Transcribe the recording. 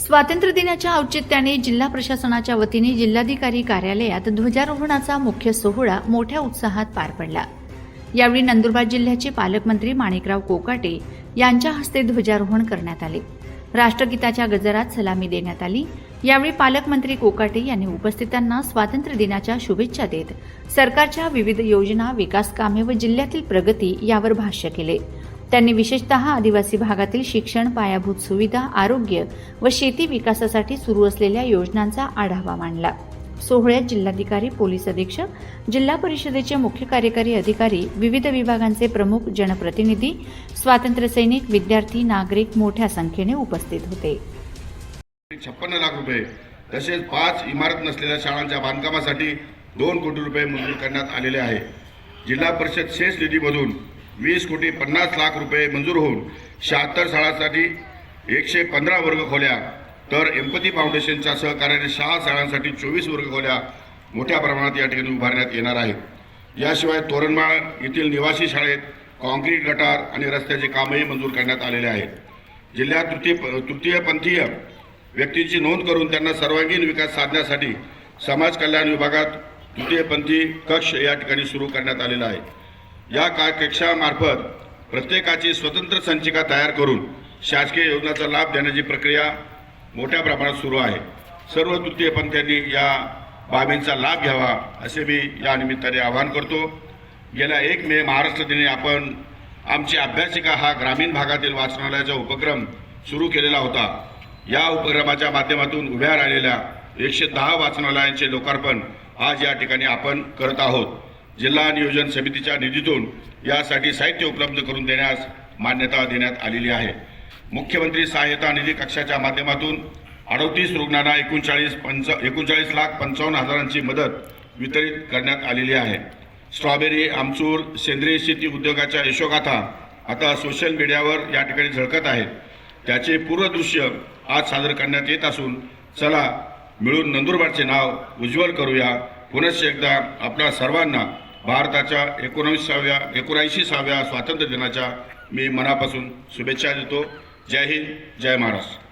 स्वातंत्र्य दिनाच्या औचित्याने जिल्हा प्रशासनाच्या वतीने जिल्हाधिकारी कार्यालयात ध्वजारोहणाचा मुख्य सोहळा मोठ्या उत्साहात पार पडला. यावेळी नंदुरबार जिल्ह्याचे पालकमंत्री माणिकराव कोकाटे यांच्या हस्ते ध्वजारोहण करण्यात आले. राष्ट्रगीताच्या गजरात सलामी देण्यात आली. यावेळी पालकमंत्री कोकाटे यांनी उपस्थितांना स्वातंत्र्य दिनाच्या शुभेच्छा देत सरकारच्या विविध योजना विकास कामे व जिल्ह्यातील प्रगती यावर भाष्य केले. त्यांनी विशेषतः आदिवासी भागातील शिक्षण पायाभूत सुविधा आरोग्य व शेती विकासासाठी सुरू असलेल्या योजनांचा आढावा मांडला. सोहळ्यात जिल्हाधिकारी पोलीस अधीक्षक जिल्हा परिषदेचे मुख्य कार्यकारी अधिकारी विविध विभागांचे प्रमुख जनप्रतिनिधी स्वातंत्र्य सैनिक विद्यार्थी नागरिक मोठ्या संख्येने उपस्थित होते. छप्पन्न लाख रुपये तसेच पाच इमारत नसलेल्या शाळांच्या बांधकामासाठी दोन कोटी रुपये मंजूर करण्यात आलेले आहे. जिल्हा परिषद शेष निधीमधून वीस कोटी पन्नास लाख रुपये मंजूर होऊन शहात्तर शाळांसाठी एकशे पंधरा वर्ग खोल्या तर एम्पती फाउंडेशनच्या सहकार्याने सहा शाळांसाठी चोवीस वर्ग खोल्या मोठ्या प्रमाणात या ठिकाणी उभारण्यात येणार आहेत. याशिवाय तोरणमाळ येथील निवासी शाळेत कॉन्क्रीट गटार आणि रस्त्याचे कामही मंजूर करण्यात आलेले आहेत. जिल्ह्यात तृतीय तृतीयपंथीय व्यक्तींची नोंद करून त्यांना सर्वांगीण विकास साधण्यासाठी समाज कल्याण विभागात तृतीयपंथी कक्ष या ठिकाणी सुरू करण्यात आलेला आहे. या का कक्षामार्फत प्रत्येकाची स्वतंत्र संचिका तयार करून शासकीय योजनाचा लाभ देण्याची प्रक्रिया मोठ्या प्रमाणात सुरू आहे. सर्व तृतीयपंथ्यांनी या बाबींचा लाभ घ्यावा असे मी या निमित्ताने आवाहन करतो. गेल्या एक मे महाराष्ट्र दिनी आपण आमची अभ्यासिका हा ग्रामीण भागातील वाचनालयाचा उपक्रम सुरू केलेला होता. या उपक्रमाच्या माध्यमातून उभ्या राहिलेल्या एकशे दहा वाचनालयांचे लोकार्पण आज या ठिकाणी आपण करत आहोत. जिल्हा नियोजन समितीच्या निधीतून यासाठी साहित्य उपलब्ध करून देण्यास मान्यता देण्यात आलेली आहे. मुख्यमंत्री सहाय्यता निधी कक्षाच्या माध्यमातून अडतीस रुग्णांना एकोणचाळीस पंच एकोणचाळीस लाख पंचावन्न हजारांची मदत वितरित करण्यात आलेली आहे. स्ट्रॉबेरी आमचूर सेंद्रिय शेती उद्योगाच्या यशोगाथा आता सोशल मीडियावर या ठिकाणी झळकत आहेत. त्याचे पूर्वदृश्य आज सादर करण्यात येत असून चला मिळून नंदुरबारचे नाव उज्ज्वल करूया. पुनश्च एकदा आपल्या सर्वांना भारताच्या एकोणवीसाव्या एकोणऐंशीसाव्या स्वातंत्र्य दिनाच्या मी मनापासून शुभेच्छा देतो. जय हिंद जय महाराष्ट्र.